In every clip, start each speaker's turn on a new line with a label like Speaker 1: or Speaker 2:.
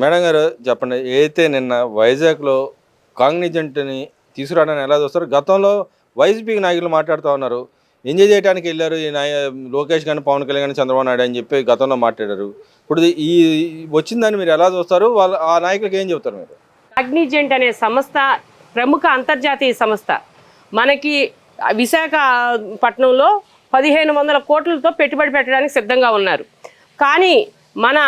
Speaker 1: Madam గారు చెప్పండి ఏదైతే నిన్న వైజాగ్లో కాంగ్నిజెంట్ని తీసుకురావడానికి ఎలా చూస్తారు? గతంలో వైసీపీ నాయకులు మాట్లాడుతూ ఉన్నారు. ఎంజాయ్ చేయడానికి వెళ్ళారు ఈ నాయ లోకేష్ కానీ పవన్ కళ్యాణ్ కానీ చంద్రబాబు నాయుడు అని చెప్పి గతంలో మాట్లాడారు. ఇప్పుడు ఈ వచ్చిందని మీరు ఎలా చూస్తారు? వాళ్ళ ఆ నాయకులకు ఏం చెబుతారు మీరు?
Speaker 2: కాగ్నిజెంట్ అనే సంస్థ ప్రముఖ అంతర్జాతీయ సంస్థ. మనకి విశాఖపట్నంలో పదిహేను వందల కోట్లతో పెట్టుబడి పెట్టడానికి సిద్ధంగా ఉన్నారు. కానీ మన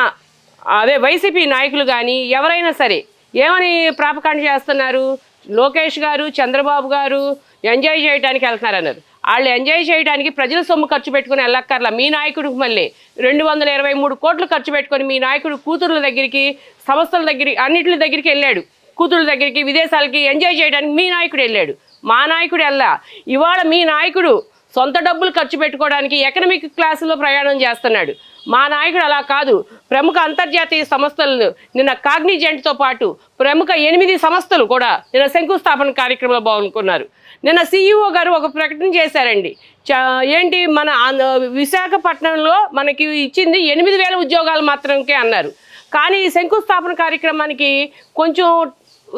Speaker 2: అదే వైసీపీ నాయకులు కానీ ఎవరైనా సరే ఏమని ప్రాపకాండ చేస్తున్నారు? లోకేష్ గారు చంద్రబాబు గారు ఎంజాయ్ చేయడానికి వెళ్తున్నారు అన్నారు వాళ్ళు ఎంజాయ్ చేయడానికి ప్రజల సొమ్ము ఖర్చు పెట్టుకుని వెళ్ళక్కర్లా. మీ నాయకుడికి మళ్ళీ రెండు వందల ఇరవై మూడు కోట్లు ఖర్చు పెట్టుకొని మీ నాయకుడు కూతుర్ల దగ్గరికి సంస్థల దగ్గరికి అన్నింటి దగ్గరికి వెళ్ళాడు. కూతుర్ల దగ్గరికి విదేశాలకి ఎంజాయ్ చేయడానికి మీ నాయకుడు వెళ్ళాడు. మా నాయకుడు వెళ్ళా. ఇవాళ మీ నాయకుడు సొంత డబ్బులు ఖర్చు పెట్టుకోవడానికి ఎకనమిక్ క్లాసులో ప్రయాణం చేస్తున్నాడు. మా నాయకుడు అలా కాదు. ప్రముఖ అంతర్జాతీయ సంస్థలు నిన్న కాగ్నిజెంట్తో పాటు ప్రముఖ ఎనిమిది సంస్థలు కూడా నిన్న శంకుస్థాపన కార్యక్రమంలో పాల్గొన్నారు. నిన్న సీఈఓ గారు ఒక ప్రకటన చేశారండి. చ- ఏంటి మన విశాఖపట్నంలో మనకి ఇచ్చింది ఎనిమిది వేల ఉద్యోగాలు మాత్రమే అన్నారు. కానీ ఈ శంకుస్థాపన కార్యక్రమానికి కొంచెం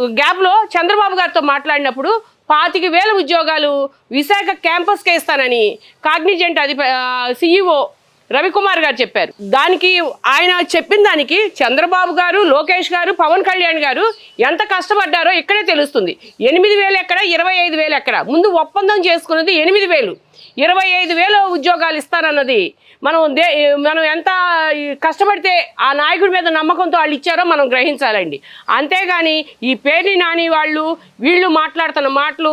Speaker 2: గ్యాప్లో చంద్రబాబు గారితో మాట్లాడినప్పుడు పాతిక వేల ఉద్యోగాలు విశాఖ క్యాంపస్కే ఇస్తానని కాగ్నిజెంట్ అది సీఈఓ రవికుమార్ గారు చెప్పారు. దానికి ఆయన చెప్పిన దానికి చంద్రబాబు గారు లోకేష్ గారు పవన్ కళ్యాణ్ గారు ఎంత కష్టపడ్డారో ఇక్కడే తెలుస్తుంది. ఎనిమిది వేలు ఎక్కడ ఇరవై ఐదు వేలు ఎక్కడ? ముందు ఒప్పందం చేసుకున్నది ఎనిమిది వేలు. ఇరవై ఐదు వేలు ఉద్యోగాలు ఇస్తారన్నది మనం దే మనం ఎంత కష్టపడితే ఆ నాయకుడి మీద నమ్మకంతో వాళ్ళు ఇచ్చారో మనం గ్రహించాలండి. అంతేగాని ఈ పేర్ని నాని వాళ్ళు వీళ్ళు మాట్లాడుతున్న మాటలు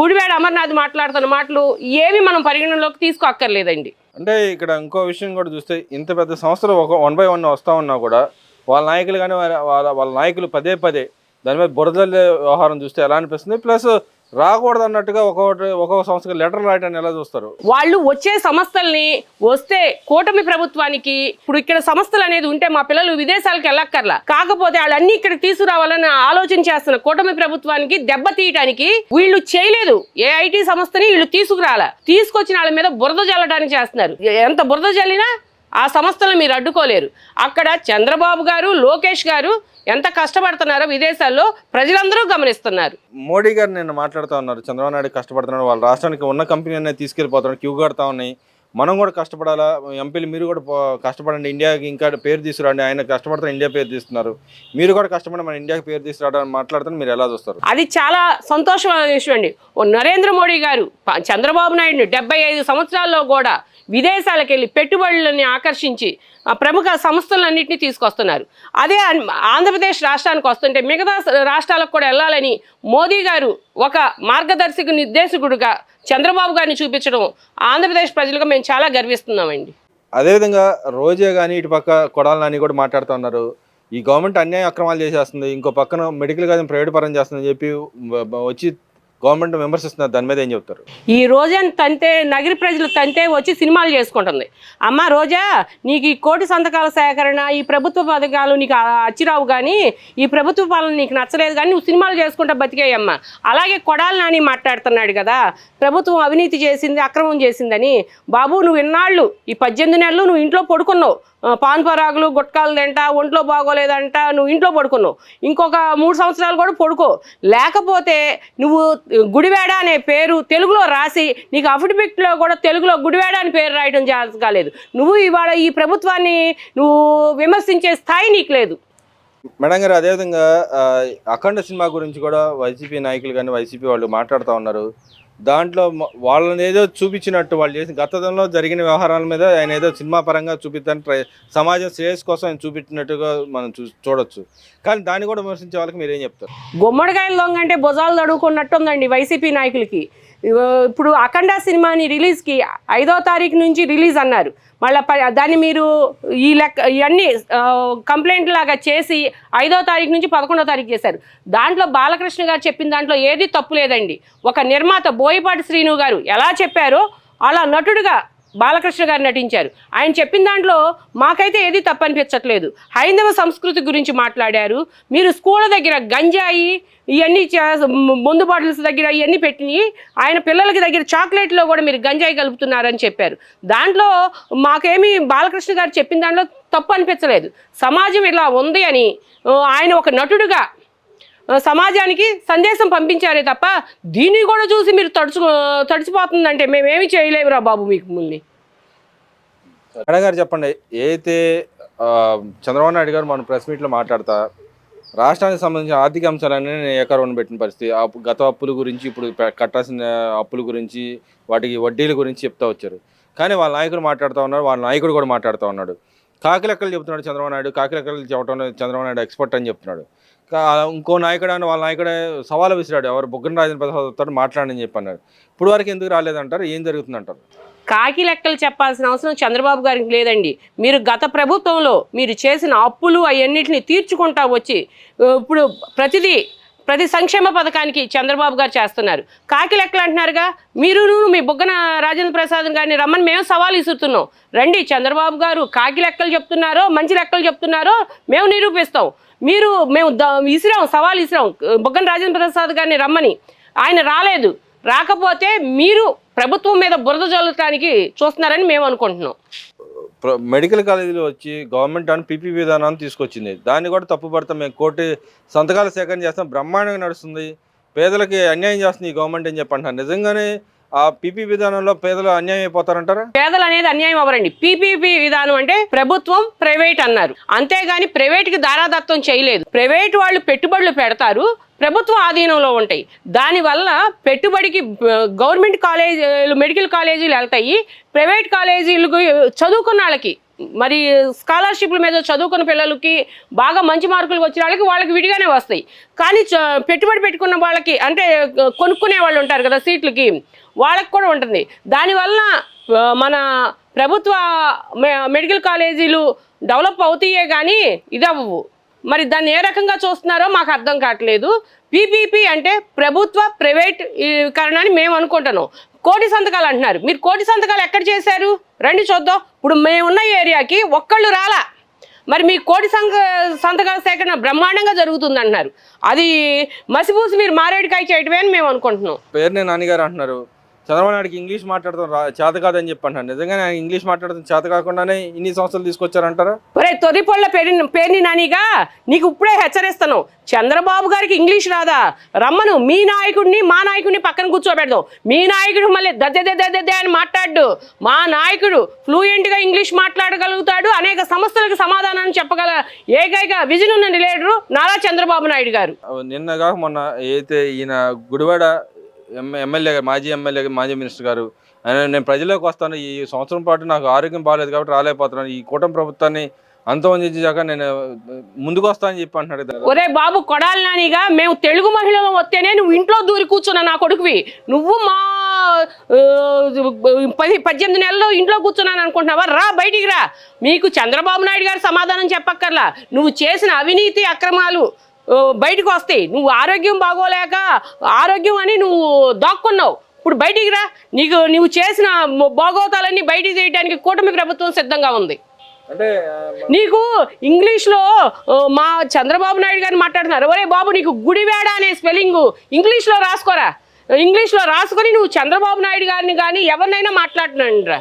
Speaker 2: గుడివేడ అమర్నాథ్ మాట్లాడుతున్న మాటలు ఏవి మనం పరిగణనలోకి తీసుకోక్కర్లేదండి.
Speaker 1: అంటే ఇక్కడ ఇంకో విషయం కూడా చూస్తే ఇంత పెద్ద సంస్థలు ఒక వన్ బై వన్ వస్తూ ఉన్నా కూడా వాళ్ళ నాయకులు కానీ వాళ్ళ వాళ్ళ వాళ్ళ నాయకులు పదే పదే దాని మీద బురదల వ్యవహారం చూస్తే ఎలా అనిపిస్తుంది? ప్లస్ రాకూడదు అన్నట్టుగా ఒక్కొక్కటి ఒక్కొక్క సంస్థకి లెటర్ రాయటాన్ని ఎలా చూస్తారు?
Speaker 2: వాళ్ళు వచ్చే సంస్థల్ని వస్తే కూటమి ప్రభుత్వానికి ఇప్పుడు ఇక్కడ సంస్థలు అనేది ఉంటే మా పిల్లలు విదేశాలకు వెళ్ళక్కర్లా. కాకపోతే వాళ్ళన్నీ ఇక్కడ తీసుకురావాలని ఆలోచన చేస్తున్న కూటమి ప్రభుత్వానికి దెబ్బ తీయటానికి వీళ్ళు చేయలేదు. ఏ ఐటీ సంస్థని వీళ్ళు తీసుకురాల. తీసుకొచ్చిన వాళ్ళ మీద బురద జల్లడానికి చేస్తున్నారు. ఎంత బురద జల్లినా ఆ సంస్థలు మీరు అడ్డుకోలేరు. అక్కడ చంద్రబాబు గారు లోకేష్ గారు ఎంత కష్టపడుతున్నారో విదేశాల్లో ప్రజలందరూ గమనిస్తున్నారు.
Speaker 1: మోడీ గారు నిన్న మాట్లాడుతూ ఉన్నారు. చంద్రబాబు నాయుడు కష్టపడుతున్నాడు. వాళ్ళ రాష్ట్రానికి ఉన్న కంపెనీ అనేది తీసుకెళ్ళిపోతున్నాడు. క్యూ కడతా ఉన్నాయి. మనం కూడా కష్టపడాలా? ఎంపీలు మీరు కూడా కష్టపడండి. ఇండియాకి ఇంకా పేరు తీసుకురండి. ఆయన కష్టపడుతున్న ఇండియా పేరు తీస్తున్నారు. మీరు కూడా కష్టపడి మన ఇండియాకి పేరు తీసుకురావడం మాట్లాడుతున్న మీరు ఎలా చూస్తారు?
Speaker 2: అది చాలా సంతోషమైన విషయం అండి. ఓ నరేంద్ర మోడీ గారు చంద్రబాబు నాయుడు డెబ్బై ఐదు సంవత్సరాల్లో కూడా విదేశాలకు వెళ్ళి పెట్టుబడులని ఆకర్షించి ప్రముఖ సంస్థలన్నింటినీ తీసుకొస్తున్నారు. అదే ఆంధ్రప్రదేశ్ రాష్ట్రానికి వస్తుంటే మిగతా రాష్ట్రాలకు కూడా వెళ్ళాలని మోదీ గారు ఒక మార్గదర్శక నిర్దేశకుడుగా చంద్రబాబు గారిని చూపించడం ఆంధ్రప్రదేశ్ ప్రజలుగా మేము చాలా గర్విస్తున్నామండి.
Speaker 1: అదేవిధంగా రోజే కానీ ఇటు పక్క కొడాలని కూడా మాట్లాడుతూ ఉన్నారు. ఈ గవర్నమెంట్ అన్యాయ అక్రమాలు చేసేస్తుంది. ఇంకో పక్కన మెడికల్ కాదు ప్రైవేట్ పరం చేస్తుందని చెప్పి వచ్చి గవర్నమెంట్ విమర్శిస్తున్నారు దాని మీద ఏం చెప్తారు?
Speaker 2: ఈ రోజా తంతే నగరి ప్రజలు తంతే వచ్చి సినిమాలు చేసుకుంటుంది. అమ్మ రోజా నీకు ఈ కోటి సంతకాల సేకరణ ఈ ప్రభుత్వ పథకాలు నీకు అచ్చిరావు కానీ ఈ ప్రభుత్వ పాలన నీకు నచ్చలేదు కానీ నువ్వు సినిమాలు చేసుకుంటా బతికేయమ్మ. అలాగే కొడాలి నాని మాట్లాడుతున్నాడు కదా ప్రభుత్వం అవినీతి చేసింది అక్రమం చేసిందని. బాబు నువ్వు ఇన్నాళ్ళు ఈ పద్దెనిమిది నెలలు నువ్వు ఇంట్లో పడుకున్నావు. పాన్ పరాగులు గుట్కాలు తింటా ఒంట్లో బాగోలేదంట నువ్వు ఇంట్లో పడుకున్నావు. ఇంకొక మూడు సంవత్సరాలు కూడా పడుకో. లేకపోతే నువ్వు గుడివేడ అనే పేరు తెలుగులో రాసి నీకు అఫిడవిట్లో కూడా తెలుగులో గుడివేడ అని పేరు రాయడం చేయాల్సి కాలేదు. నువ్వు ఇవాళ ఈ ప్రభుత్వాన్ని నువ్వు విమర్శించే స్థాయి నీకు లేదు.
Speaker 1: మేడం గారు అదేవిధంగా అఖండ సినిమా గురించి కూడా వైసీపీ నాయకులు కానీ వైసీపీ వాళ్ళు మాట్లాడుతూ ఉన్నారు. దాంట్లో వాళ్ళని ఏదో చూపించినట్టు వాళ్ళు చేసిన గతంలో జరిగిన వ్యవహారాల మీద ఆయన ఏదో సినిమా పరంగా చూపిద్దాన్ని ట్రై సమాజం శ్రేయస్ కోసం ఆయన చూపించినట్టుగా మనం చూ చూడొచ్చు. కానీ దాన్ని కూడా విమర్శించే వాళ్ళకి మీరు ఏం చెప్తారు?
Speaker 2: గుమ్మడికాయలు దొంగ అంటే భుజాలు తడుకున్నట్టుందండి వైసీపీ నాయకులకి. ఇప్పుడు అఖండ సినిమాని రిలీజ్కి ఐదో తారీఖు నుంచి రిలీజ్ అన్నారు. మళ్ళీ దాన్ని మీరు ఈ లెక్క ఇవన్నీ కంప్లైంట్ లాగా చేసి ఐదో తారీఖు నుంచి పదకొండో తారీఖు చేశారు. దాంట్లో బాలకృష్ణ గారు చెప్పిన దాంట్లో ఏది తప్పు లేదండి. ఒక నిర్మాత బోయపాటి శ్రీను గారు ఎలా చెప్పారో అలా నటుడుగా బాలకృష్ణ గారు నటించారు. ఆయన చెప్పిన దాంట్లో మాకైతే ఏది తప్పనిపించట్లేదు. హైందవ సంస్కృతి గురించి మాట్లాడారు. మీరు స్కూళ్ళ దగ్గర గంజాయి ఇవన్నీ చే- ముందు బాటిల్స్ దగ్గర ఇవన్నీ పెట్టి ఆయన పిల్లలకి దగ్గర చాక్లెట్లో కూడా మీరు గంజాయి కలుపుతున్నారని చెప్పారు. దాంట్లో మాకేమి బాలకృష్ణ గారు చెప్పిన దాంట్లో తప్పు అనిపించలేదు. సమాజం ఇలా ఉంది అని ఆయన ఒక నటుడుగా సమాజానికి సందేశం పంపించారే తప్ప దీన్ని కూడా చూసి మీరు తడుచు తడిచిపోతుందంటే మేమేమి చేయలేమురా బాబు మీకు ముందు.
Speaker 1: మేడం గారు చెప్పండి ఏదైతే చంద్రబాబు నాయుడు గారు మన ప్రెస్ మీట్లో మాట్లాడతా రాష్ట్రానికి సంబంధించిన ఆర్థిక అంశాలన్నీ ఏకరవన పెట్టిన పరిస్థితి గత అప్పుల గురించి ఇప్పుడు కట్టాల్సిన అప్పుల గురించి వాటికి వడ్డీల గురించి చెప్తా వచ్చారు. కానీ వాళ్ళ నాయకుడు మాట్లాడుతూ ఉన్నారు వాళ్ళ నాయకుడు కూడా మాట్లాడుతూ ఉన్నాడు. కాకిలెక్కలు చెప్తున్నాడు చంద్రబాబు నాయుడు కాకిలెక్కలు చెప్పడం చంద్రబాబు నాయుడు ఎక్స్పర్ట్ అని చెప్తున్నాడు. ఇంకో నాయకుడు అని వాళ్ళ నాయకుడే సవాలు విసిరాడు. ఎవరు బుగ్గన రాజేంద్ర ప్రసాద్ వస్తాడు మాట్లాడని చెప్పి అన్నాడు. ఇప్పుడు వరకు ఎందుకు రాలేదంటారు? ఏం జరుగుతుందంటారు?
Speaker 2: కాకి లెక్కలు చెప్పాల్సిన అవసరం చంద్రబాబు గారికి లేదండి. మీరు గత ప్రభుత్వంలో మీరు చేసిన అప్పులు అవన్నిటిని తీర్చుకుంటా వచ్చి ఇప్పుడు ప్రతిదీ ప్రతి సంక్షేమ పథకానికి చంద్రబాబు గారు చేస్తున్నారు. కాకి లెక్కలు అంటున్నారుగా మీరు మీ బుగ్గన రాజేంద్ర ప్రసాద్ గారిని రమ్మని మేము సవాల్ ఇసురుతున్నాం రండి చంద్రబాబు గారు కాకి లెక్కలు చెప్తున్నారో మంచి లెక్కలు చెప్తున్నారో మేము నిరూపిస్తాం. మీరు మేము ఇసిరాం సవాలు సవాల్ బుగ్గన రాజేంద్ర ప్రసాద్ గారిని రమ్మని. ఆయన రాలేదు. రాకపోతే మీరు ప్రభుత్వం మీద బురద జల్లటానికి చూస్తున్నారని మేము అనుకుంటున్నాం.
Speaker 1: మెడికల్ కాలేజీలో వచ్చి గవర్నమెంట్ అని పీపీ విధానాన్ని తీసుకొచ్చింది. దాన్ని కూడా తప్పుపడతాం మేము. కోటి సంతకాల సేకరణ చేస్తాం. బ్రహ్మాండంగా నడుస్తుంది. పేదలకి అన్యాయం చేస్తుంది ఈ గవర్నమెంట్ అని చెప్పంటున్నారు నిజంగానే ఆ పీపీ విధానంలో పేదలు అన్యాయం అయిపోతారంటారా?
Speaker 2: పేదలు అనేది అన్యాయం అవ్వరండి. పీపీపీ విధానం అంటే ప్రభుత్వం ప్రైవేట్ అన్నారు. అంతేగాని ప్రైవేట్కి దారాదత్వం చేయలేదు. ప్రైవేట్ వాళ్ళు పెట్టుబడులు పెడతారు ప్రభుత్వ ఆధీనంలో ఉంటాయి. దానివల్ల పెట్టుబడికి గవర్నమెంట్ కాలేజీలు మెడికల్ కాలేజీలు వెళ్తాయి. ప్రైవేట్ కాలేజీలకు చదువుకున్న వాళ్ళకి మరి స్కాలర్షిప్ల మీద చదువుకున్న పిల్లలకి బాగా మంచి మార్కులు వచ్చిన వాళ్ళకి వాళ్ళకి విడిగానే వస్తాయి. కానీ చ- పెట్టుబడి పెట్టుకున్న వాళ్ళకి అంటే కొనుక్కునే వాళ్ళు ఉంటారు కదా సీట్లకి వాళ్ళకి కూడా ఉంటుంది. దానివల్ల మన ప్రభుత్వ మె- మెడికల్ కాలేజీలు డెవలప్ అవుతాయే కానీ ఇదవ్వు. మరి దాన్ని ఏ రకంగా చూస్తున్నారో మాకు అర్థం కావట్లేదు. పీపీపీ అంటే ప్రభుత్వ ప్రైవేట్ ఈ అని మేము అనుకుంటున్నాం. కోటి సంతకాలు అంటున్నారు. మీరు కోటి సంతకాలు ఎక్కడ చేశారు? రండి చూద్దాం. ఇప్పుడు మేమున్న ఏరియాకి ఒక్కళ్ళు రాలా. మరి మీ కోటి సంఘ సంతకాల సేకరణ బ్రహ్మాండంగా జరుగుతుంది అంటున్నారు. అది మసిపూసి మీరు మారేడుకాయ చేయటమే అని మేము అనుకుంటున్నాం.
Speaker 1: పేరునే నాన్నగారు అంటున్నారు. చంద్రబాబు నాయుడుకి ఇంగ్లీష్ మాట్లాడతాం రా చేత కాదని చెప్పి అంటున్నారు నిజంగానే ఆయన ఇంగ్లీష్ మాట్లాడతాం చేత కాకుండానే ఇన్ని సంవత్సరాలు తీసుకొచ్చారంటారా
Speaker 2: ఒరే తొర్రిపొళ్ళ పేరు పేరుని నానిగా నీకు ఇప్పుడే హెచ్చరిస్తాను. చంద్రబాబు గారికి ఇంగ్లీష్ రాదా? రమ్మను మీ నాయకుడిని మా నాయకుడిని పక్కన కూర్చోబెడదాం. మీ నాయకుడు మళ్ళీ దద్దె దద్దె అని మాట్లాడు మా నాయకుడు ఫ్లూయెంట్గా ఇంగ్లీష్ మాట్లాడగలుగుతాడు అనేక సమస్యలకు సమాధానాన్ని చెప్పగల ఏకైక విజన్ ఉన్న లీడరు నారా చంద్రబాబు నాయుడు గారు.
Speaker 1: నిన్నగా మొన్న ఏదైతే ఈయన గుడివాడ ఎమ్మెల్యే గారు మాజీ ఎమ్మెల్యే గారు, మాజీ మినిస్టర్ గారు నేను ప్రజల్లోకి వస్తాను. ఈ సంవత్సరం పాటు నాకు ఆరోగ్యం బాగాలేదు కాబట్టి రాలేకపోతున్నాను. ఈ కూటమి ప్రభుత్వాన్ని అంతమందించాక నేను ముందుకు వస్తానని చెప్పి అంటున్నాడు
Speaker 2: ఒరే బాబు కొడాలి నానిగా మేము తెలుగు మహిళలు వస్తేనే నువ్వు ఇంట్లో దూరి కూర్చున్నా నా కొడుకువి. నువ్వు మా పది పద్దెనిమిది నెలలు ఇంట్లో కూర్చున్నాను అనుకుంటున్నావా? రా బయటికి రా. మీకు చంద్రబాబు నాయుడు గారు సమాధానం చెప్పక్కర్లా. నువ్వు చేసిన అవినీతి అక్రమాలు బయటకు వస్తాయి. నువ్వు ఆరోగ్యం బాగోలేక ఆరోగ్యం అని నువ్వు దాక్కున్నావు. ఇప్పుడు బయటికి రా. నీకు నువ్వు చేసిన బాగోతాలన్నీ బయటికి తీయడానికి కూటమి ప్రభుత్వం సిద్ధంగా ఉంది. నీకు ఇంగ్లీష్లో మా చంద్రబాబు నాయుడు గారిని మాట్లాడుతున్నారు. ఒరే బాబు నీకు గుడివేడ అనే స్పెల్లింగ్ ఇంగ్లీష్లో రాసుకోరా? ఇంగ్లీష్లో రాసుకొని నువ్వు చంద్రబాబు నాయుడు గారిని కానీ ఎవరినైనా మాట్లాడుతున్నాడు రా